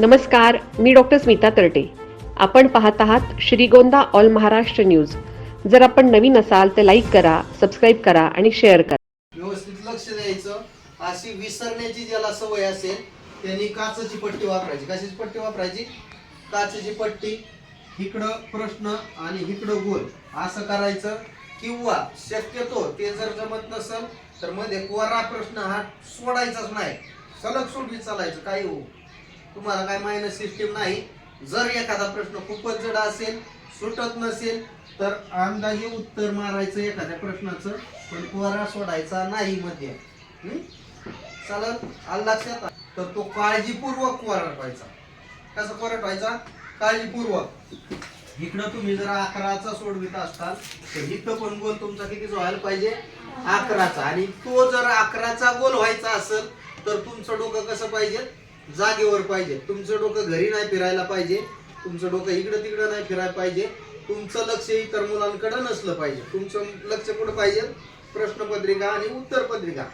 नमस्कार मी डॉक्टर स्मिता तरटे. आपण पाहत आहात श्रीगोंदा ऑल महाराष्ट्र न्यूज. जर आपण नवीन असाल तर लाईक करा सबस्क्राईब करा आणि शेअर करा. व्यवस्थित लक्ष द्यायचं. अशी विसरण्याची ज्याला सवय असेल त्यांनी काचेची पट्टी वापरायची. कशाची पट्टी वापरायची? काचेची पट्टी इकडं प्रश्न आणि इकडं गोल. असं करायचं किंवा शक्यतो ते जर जमत नसेल तर मध्ये कोरा प्रश्न हा सोडायचाच नाही. सलग सोडवी चालायचं काही होऊ. तुम्हाला काय मायनस सिस्टीम नाही. जर एखादा प्रश्न खूपच जड असेल सुटत नसेल तर अंदाजे उत्तर मारायचं एखाद्या प्रश्नाचं पण कोरा सोडायचा नाही मध्ये. हम्म? चालेल लक्षात तर तो काळजीपूर्वक कोरडवायचा कसा कोरडवायचा काळजीपूर्वक. इकडं तुम्ही जर अकराचा सोडवित असताल तर इथं पण गोल तुमचा किती व्हायला पाहिजे? अकराचा. आणि तो जर अकराचा गोल व्हायचा असेल तर तुमचं डोकं कसं पाहिजे? जागेवर पाहिजे. तुमचं डोकं घरी नाही फिरायला पाहिजे. तुमचं डोकं इकडं तिकडं नाही फिरायला पाहिजे. तुमचं लक्ष इतर मुलांकडे नसलं पाहिजे. तुमचं लक्ष कुठं पाहिजे? प्रश्नपत्रिका आणि उत्तरपत्रिका